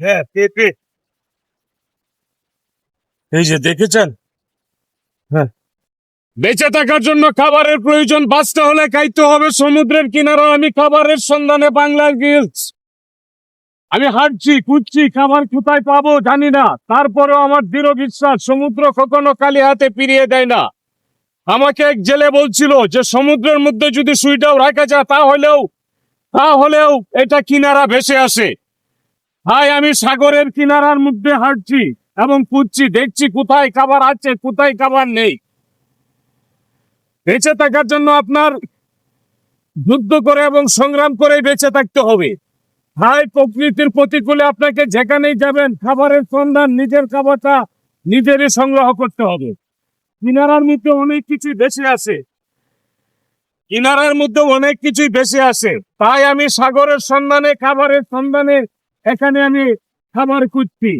হ্যাঁ পেঁপে এই যে দেখেছেন? হ্যাঁ। বেঁচে থাকার জন্য খাবারের প্রয়োজন, বাঁচতে হলে খাইতে হবে। সমুদ্রের কিনারা, আমি খাবারের সন্ধানে বাংলার গিলস। আমি হাঁটছি, খুঁজছি, খাবার কোথায় পাবো জানি না। তারপরেও আমার দৃঢ় বিশ্বাস, সমুদ্র কখনো খালি হাতে ফিরিয়ে দেয় না। আমাকে এক জেলে বলছিল যে, সমুদ্রের মধ্যে যদি সুইটাও রাখা যায়, তাহলেও তাহলেও এটা কিনারা ভেসে আসে। হাই আমি সাগরের কিনারার মধ্যে হাঁটছি এবং খুঁজছি, দেখছি কোথায় খাবার আছে, কোথায় খাবার নেই। বেঁচে থাকার জন্য আপনার যুদ্ধ করে এবং সংগ্রাম করে বেঁচে থাকতে হবে। হাই প্রকৃতির প্রতিকূলে আপনাকে যেখানেই যাবেন, খাবারের সন্ধান, নিজের খাবারটা নিজেরই সংগ্রহ করতে হবে। কিনারার মধ্যে অনেক কিছুই বেশি আছে। কিনারার মধ্যে অনেক কিছুই বেশি আছে। তাই আমি সাগরের সন্ধানে, খাবারের সন্ধানে এখানে আমি খাবার খুঁজছি।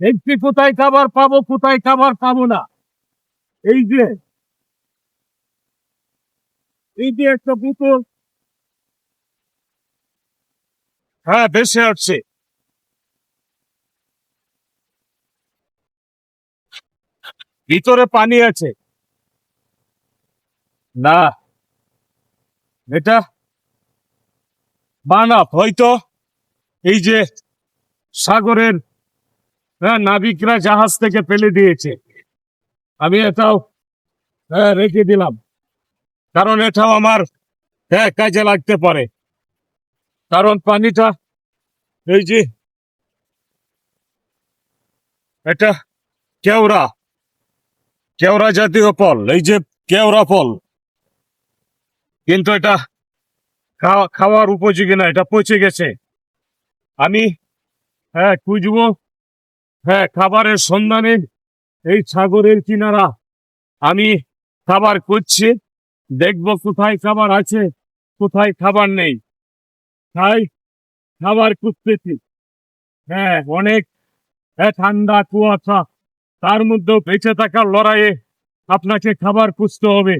দেখছি কোথায় খাবার পাবো, কোথায় খাবার পাবো না? এই যে এই যে একটা পুতুল হ্যাঁ বেশি আসছে। ভিতরে পানি আছে। না, এটা বানাপ হয়তো। এই যে সাগরের হ্যাঁ নাবিকরা জাহাজ থেকে ফেলে দিয়েছে। আমি এটাও হ্যাঁ রেখে দিলাম। কারণ এটাও আমার হ্যাঁ কাজে লাগতে পারে। কারণ পানিটা, এই যে, এটা কেওড়া কেওড়া জাতীয় ফল, এই যে কেওড়া ফল। কিন্তু এটা খাওয়া, খাওয়ার উপযোগী না, এটা পচে গেছে। আমি হ্যাঁ খুঁজবো। হ্যাঁ খাবারের সন্ধানে এই সাগরের কিনারা। আমি খাবার খুঁজছি, দেখব কোথায় খাবার আছে, কোথায় খাবার নেই। তাই খাবার খুঁজতেছি। হ্যাঁ অনেক হ্যাঁ ঠান্ডা কুয়াশা। তার মধ্যেও বেঁচে থাকার লড়াইয়ে আপনাকে খাবার খুঁজতে হবে।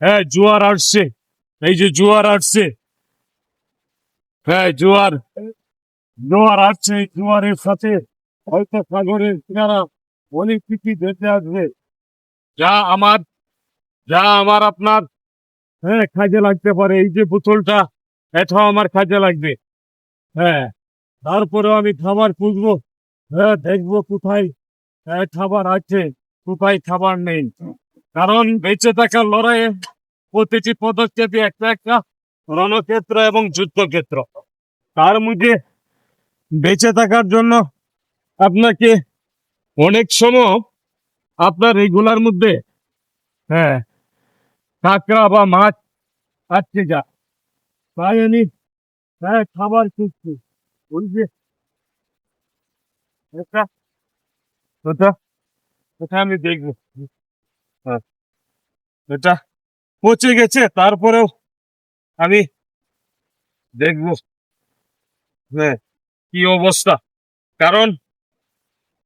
হ্যাঁ জোয়ার আসছে। এই যে জোয়ার আসছে। হ্যাঁ জোয়ার। জোয়ার আসছে এই জোয়ারের সাথে হয়তো সাগরের কিনারা অনেক কিছু দেখতে আসবে। যা আমার যা আমার আপনার হ্যাঁ কাজে লাগতে পারে। এই যে বোতলটা, এটাও আমার কাজে লাগবে। হ্যাঁ তারপরেও আমি খাবার খুঁজবো। হ্যাঁ দেখব কোথায় হ্যাঁ খাবার আছে, কোথায় খাবার নেই। কারণ বেঁচে থাকার লড়াইয়ে প্রতিটি পদক্ষেপে একটা একটা রণক্ষেত্র এবং যুদ্ধক্ষেত্র। তার মধ্যে বেঁচে থাকার জন্য আপনাকে অনেক সময় আপনার এইগুলার মধ্যে হ্যাঁ কাঁকড়া বা মাছ আটকে যা তাই আমি হ্যাঁ খাবার খুঁজছি। ওই যে এটা ওটা আমি দেখব। হ্যাঁ এটা পচে গেছে, তারপরেও আমি দেখব। হ্যাঁ কি অবস্থা? কারণ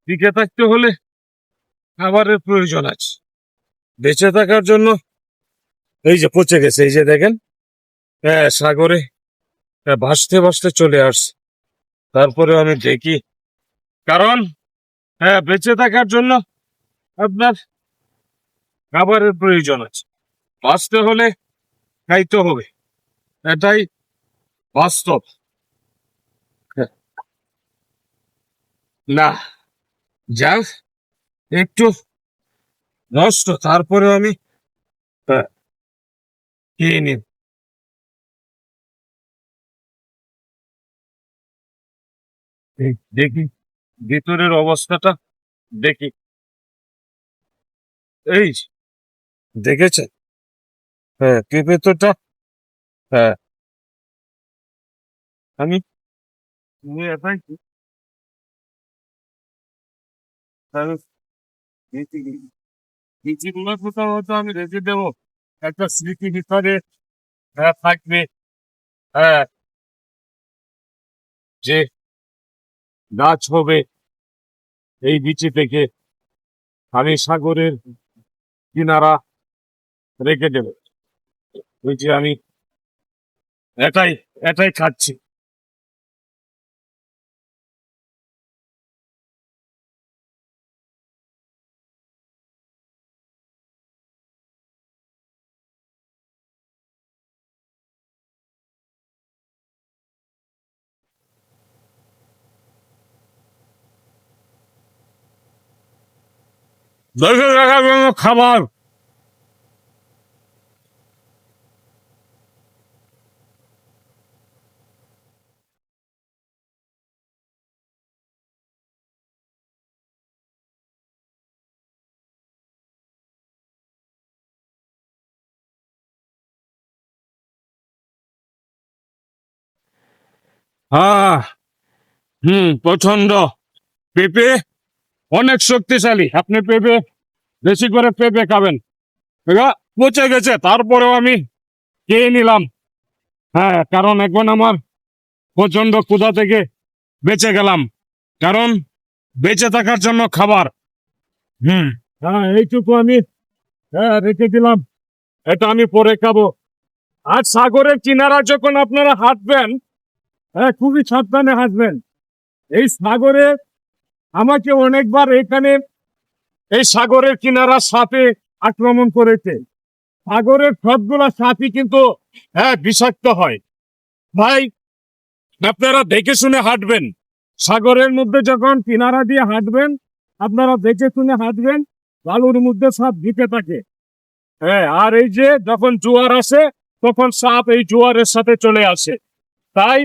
টিকে থাকতে হলে খাবারের প্রয়োজন আছে। বেঁচে থাকার জন্য এই যে পচে গেছে এই যে দেখেন হ্যাঁ সাগরে হ্যাঁ, ভাসতে ভাসতে চলে আসছে। তারপরে আমি দেখি কারণ হ্যাঁ বেঁচে থাকার জন্য আপনার খাবারের প্রয়োজন আছে। বাঁচতে হলে খাইতে হবে। এটাই বাস্তব। না যাক একটু নষ্ট তারপরে আমি খেয়ে নিন দেখি, ভিতরের অবস্থাটা দেখি। এই, দেখেছেন? হ্যাঁ কি ভেতরটা? হ্যাঁ। আমি দেখি হয়তো আমি রেখে দেবো। একটা স্মৃতি হিসাবে হ্যাঁ থাকবে। হ্যাঁ। যে গাছ হবে এই বিচি থেকে আমি সাগরের কিনারা রেখে দেব। ওই আমি এটাই এটাই খাচ্ছি। বেঁচে থাকার জন্য খাবার। হ্যাঁ হুম প্রচণ্ড পেঁপে অনেক শক্তিশালী। আপনি পেঁপে বেশি করে পেঁপে খাবেন। পচে গেছে, তারপরেও আমি খেয়ে নিলাম। হ্যাঁ কারণ এখন আমার প্রচণ্ড ক্ষুধা থেকে বেঁচে গেলাম। কারণ বেঁচে থাকার জন্য খাবার। হুম হ্যাঁ এইটুকু আমি হ্যাঁ রেখে দিলাম। এটা আমি পরে খাব। আর সাগরের কিনারা যখন আপনারা হাঁটবেন হ্যাঁ খুবই সাবধানে হাঁটবেন। এই সাগরে আমাকে অনেকবার এখানে এই সাগরের কিনারা সাপে আক্রমণ করেছে। সাগরের সবগুলা সাপই কিন্তু হ্যাঁ বিষাক্ত হয়। ভাই, আপনারা দেখে শুনে হাঁটবেন। সাগরের মধ্যে যখন কিনারা দিয়ে হাঁটবেন, আপনারা দেখে শুনে হাঁটবেন, বালুর মধ্যে সাপ ঢুকে থাকে। হ্যাঁ আর এই যে যখন জোয়ার আসে, তখন সাপ এই জোয়ারের সাথে চলে আসে। তাই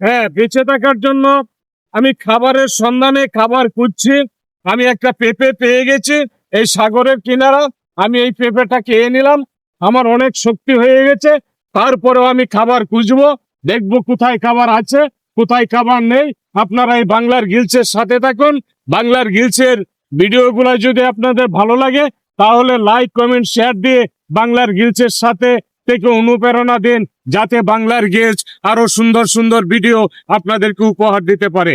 হ্যাঁ বেঁচে থাকার জন্য আমি খাবারের সন্ধানে খাবার খুঁজছি, আমি একটা পেঁপে পেয়ে গেছি এই সাগরের কিনারা, আমি এই পেঁপেটা খেয়ে নিলাম, আমার অনেক শক্তি হয়ে গেছে, তারপরেও আমি খাবার খুঁজবো, দেখব কোথায় খাবার আছে, কোথায় খাবার নেই। আপনারা এই বাংলার গিলসের সাথে থাকুন, বাংলার গিলসের ভিডিওগুলো যদি আপনাদের ভালো লাগে, তাহলে লাইক কমেন্ট শেয়ার দিয়ে বাংলার গিলসের সাথে থেকে অনুপ্রেরণা দিন, যাতে বাংলার গিলস আরও সুন্দর সুন্দর ভিডিও আপনাদেরকে উপহার দিতে পারে।